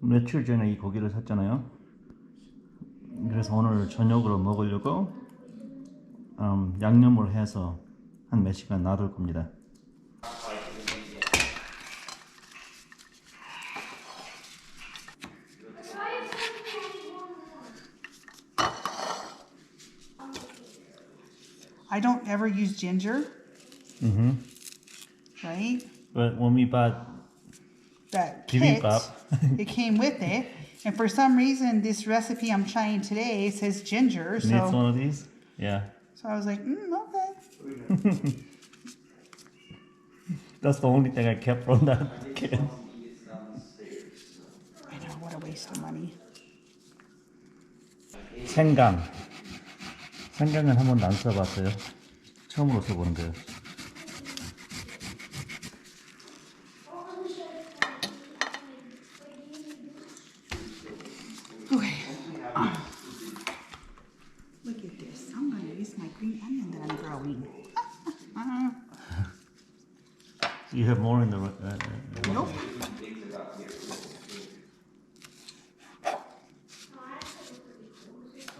며칠 전에 이 고기를 샀잖아요. 그래서 오늘 저녁으로 먹으려고 음, 양념을 해서 한 몇 시간 놔둘 겁니다. I don't ever use ginger, Mm-hmm. right? But when we bought That kit, bibimbap, it came with it. And for some reason, this recipe I'm trying today says ginger. needs So, one of these. Yeah, so I was like, mm, okay. that's the only thing I kept from that kit. I know, what a waste of money. 생강. 생강은 한 번도 안 써봤어요. 처음으로 써보는 거예요.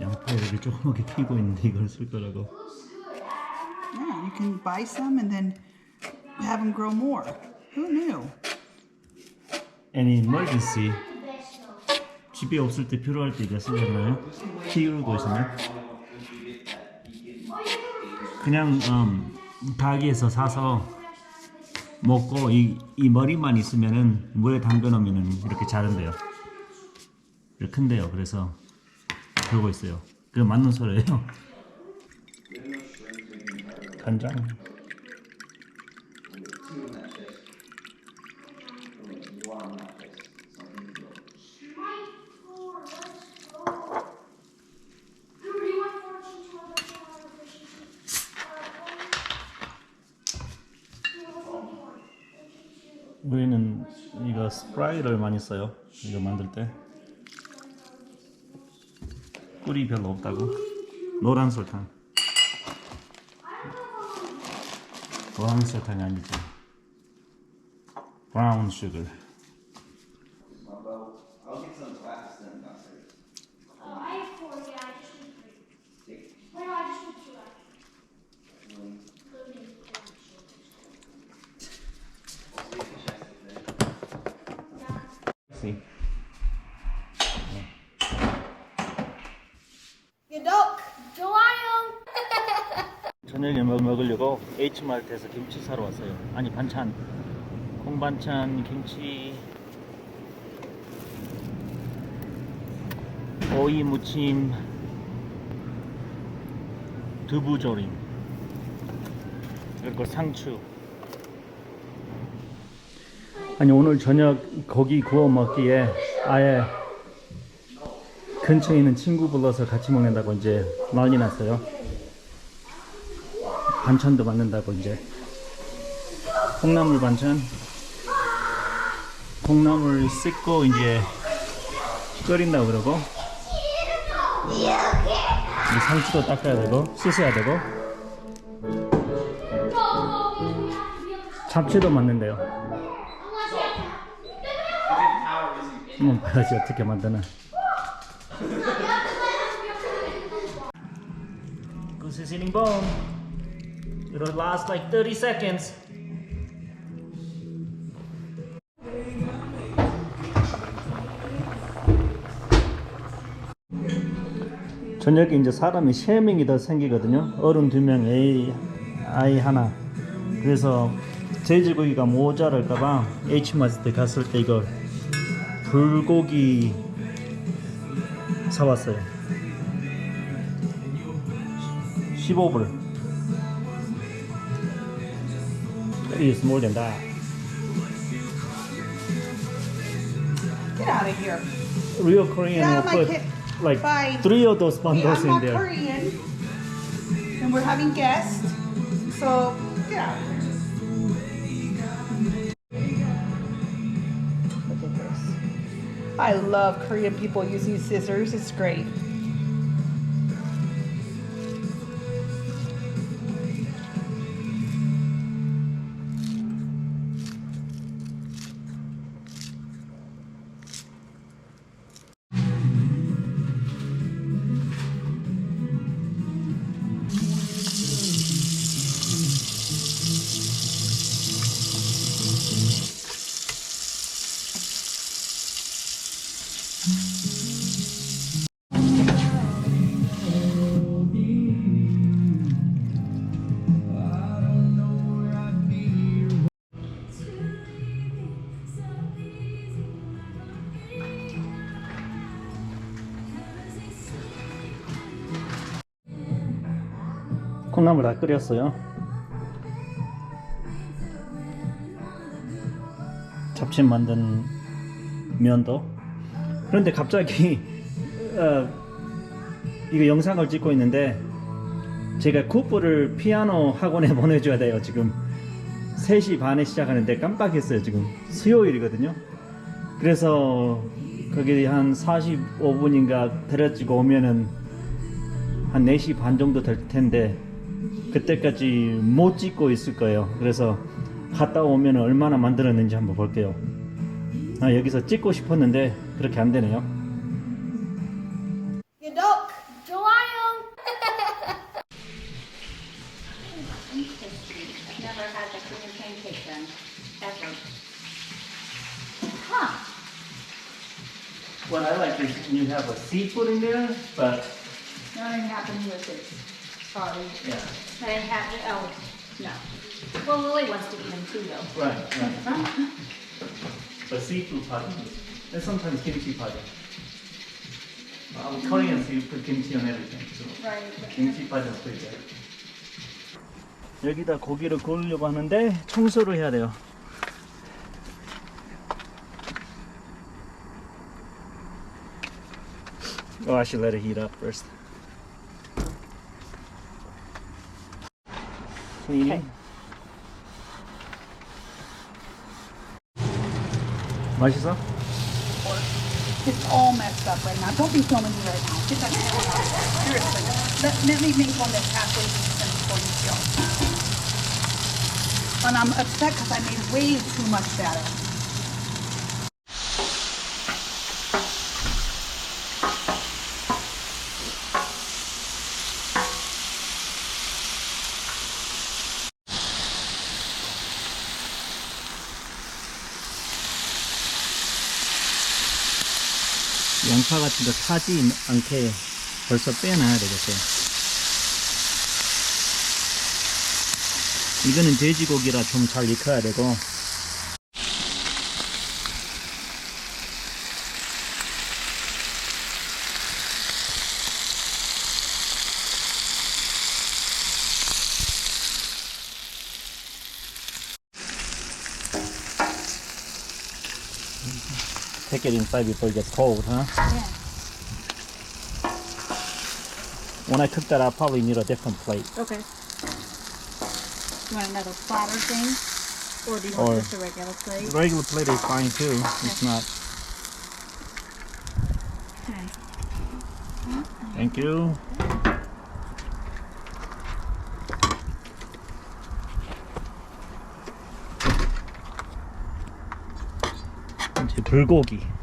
양파를 조그맣게 키고 있는데 이걸 쓸 거라고. Yeah, you can buy some and then have them grow more. Who knew? Any emergency. 집에 없을 때 필요할 때 이거 쓰잖아요. 키우고 있으면. 그냥 음, 가게에서 사서 먹고 이, 이 머리만 있으면은 물에 담겨 놓으면은 이렇게 자른대요. 이렇게 큰데요. 그래서 그러고 있어요. 그 맞는 소리예요. 간장. 우리는 이거 스프라이를 많이 써요. 이거 만들 때. 꿀이 별로 없다고. 노란 설탕. 노란 설탕이 아니죠. 브라운 슈거. 저녁에 먹, 먹으려고 H마트에서 김치 사러 왔어요. 아니 반찬, 콩반찬, 김치, 오이 무침, 두부조림, 그리고 상추. 아니 오늘 저녁 고기 구워 먹기에 아예 근처에 있는 친구 불러서 같이 먹는다고 이제 난리 났어요. 반찬도 만든다고 이제. 콩나물 반찬. 콩나물 씻고 이제 끓인다고 그러고. 이 상추도 닦아야 되고 씻어야 되고. 잡채도 만든대요. 한번 봐야지 어떻게 만드나. Good seasoning bone It'll last like 30 seconds. 저녁에 이제 사람이 3명이 더 생기거든요. 어른 2명, 애, 아이 하나. 그래서 돼지고기가 모자랄까봐 H마트 갔을 때 이거 불고기 사왔어요. 15불. It's more than that. Get out of here. Real Korean Get will of my put kit. like Bye. three of those Hey, bundles I'm in not there. Korean. And we're having guests. So, get out of here. Look at this. I love Korean people using scissors. It's great. 콩나물 다 끓였어요. 잡채 만든 면도. 그런데 갑자기 어, 이거 영상을 찍고 있는데 제가 쿠프를 피아노 학원에 보내줘야 돼요 지금 3시 반에 시작하는데 깜빡했어요 지금 수요일이거든요 그래서 거기 한 45분인가 데려지고 오면은 한 4시 반 정도 될 텐데 그때까지 못 찍고 있을 거예요 그래서 갔다 오면 얼마나 만들었는지 한번 볼게요 아 여기서 찍고 싶었는데 그렇게 안 되네요 구독, 좋아요. Never had the cream pancake done, ever. Huh, What I like is you have a seafood in there but nothing happened with it. Sorry. yeah I didn't have, oh, no. Well, Lily wants to eat them too, though. right right but seafood party and sometimes kimchi party um, Koreans you put kimchi on everything so Right. 김치 빠졌어요 여기다 고기를 구우려고 하는데 청소를 해야 돼요. Oh, I should let it heat up first. cleaning. Okay. Why'd It's all messed up right now. Don't be filming me right now. Get that camera out. Seriously. Let, let me make one that's halfway decent before you, Jill. And I'm upset because I made way too much batter. 양파 같은 거 타지 않게 벌써 빼놔야 되겠어요. 이거는 돼지고기라 좀 잘 익혀야 되고 Take it inside before it gets cold, huh? Yeah. When I cook that, I'll probably need a different plate. Okay. You want another platter thing? Or do you Or- want just a regular plate? Regular plate is fine too. It's not. Okay. Thank you. 불고기.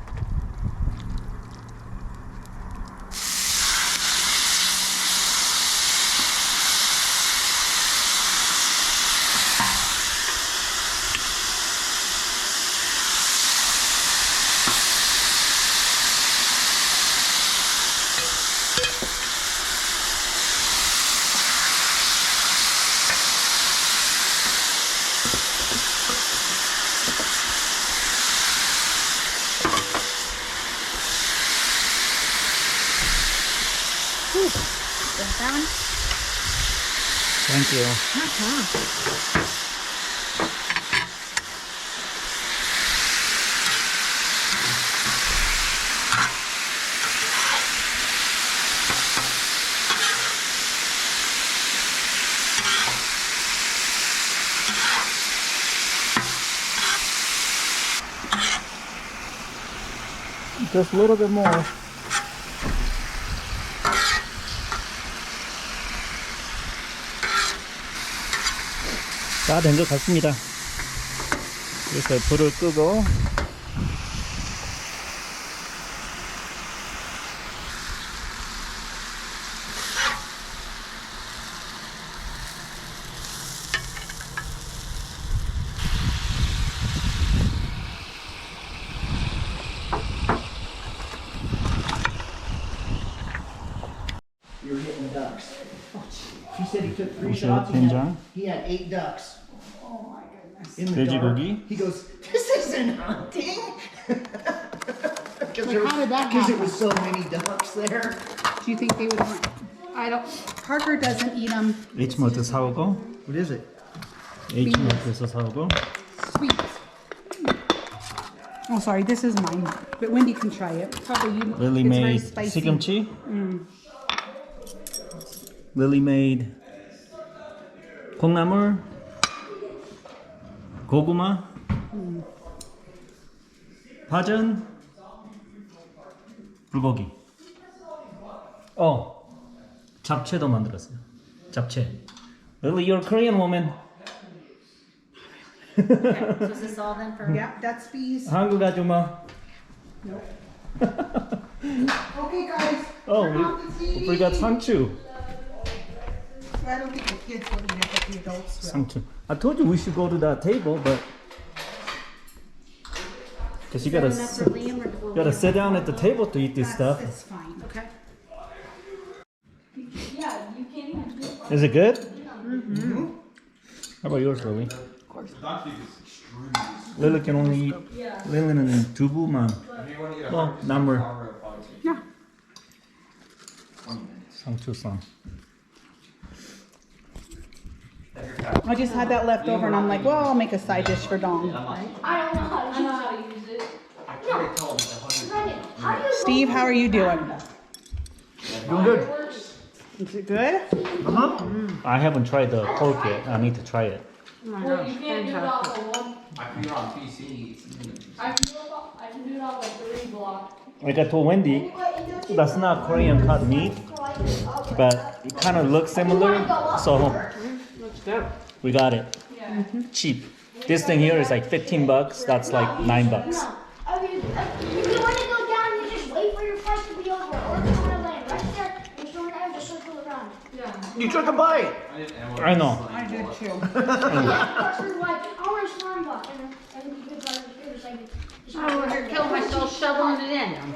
Is? Thank you. Uh-huh. Just a little bit more. 다 된 것 같습니다. 그래서 불을 끄고 said he took three shots. He had, John? he had eight ducks Oh my goodness. in the Did you boogie? He goes, this isn't hunting. Because it was so many ducks there. Do you think they would want? I don't. Parker doesn't eat them. Each month is how it go. What is it? Each Beans. month is how it go. Sweet. Oh, sorry. This is mine, but Wendy can try it. Probably you. Lily it's very made spicy. chicken chi. Mm. Lily made 콩나물, 고구마, 파전, 불고기. 어, 잡채도 만들었어요. 잡채. Lily, you're a Korean woman. So is this all then for? Yeah, that's bees. 한국 아줌마. Okay, guys. Oh, turn off the we, TV. we got 상추. I don't think the kids will eat it, the adults. Something. I told you we should go to that table, but because you gotta Enough for gotta sit down at the table to eat this stuff. It's fine, okay? Is it good? Mm-hmm. Mm-hmm. How about yours, Lily? Of course. Lily can only eat Lily and Tubu, man. Well, number. Yeah. Some too some. I just had that left over and I'm like, well, I'll make a side dish for Dong. I don't know how to, I know how to use it. Brendan, how do you Steve, how are you doing? Doing good. Is it good? Uh-huh. I haven't tried the pork yet. I need to try it. Well, you can't do it off of one. I can do it on PC. I can do it off, I can do it off like three block. Like I told Wendy, that's not Korean cut meat, but it kind of looks similar. So we got it. Cheap. This thing here is like 15 bucks. That's like 9 bucks. I mean, if you wanna go down, you just wait for your fight to be over, or if you wanna land right there, and throw an arrow, just circle around. Yeah. You took a bite. I know. I did too. Yeah, Parker, like, I want a slime block, and then, and you could like, it was like. just- I'm over here myself shoveling it in. You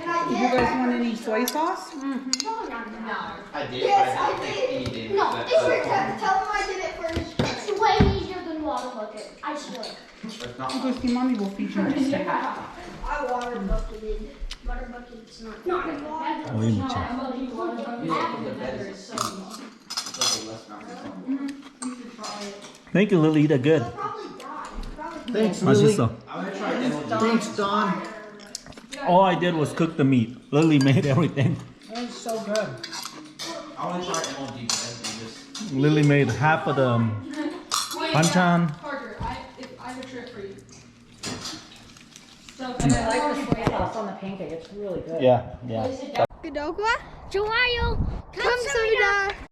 guys want any soy sauce? Mm-hmm. Mm-hmm. No, no, no. I did, Yes, I I did. did. No, it's your turn. Tell them I did it first. It's way easier than water bucket. I swear. Because the mommy will feed you. yeah. I water bucketed. Water bucket's not. Not in oh, water. Wait a minute. Thank you, Lily. That good. Thanks, Lily. Thanks, Don. All I did was cook the meat. Lily made everything. That was so good. I want to try MLG. Lily made half of the um, Buntan. Parker, I, if, I have a trick for you. So, I like uh, the soy sauce on the pancake, it's really good. Yeah, yeah. Godokwa, Joayo, Kamsuda.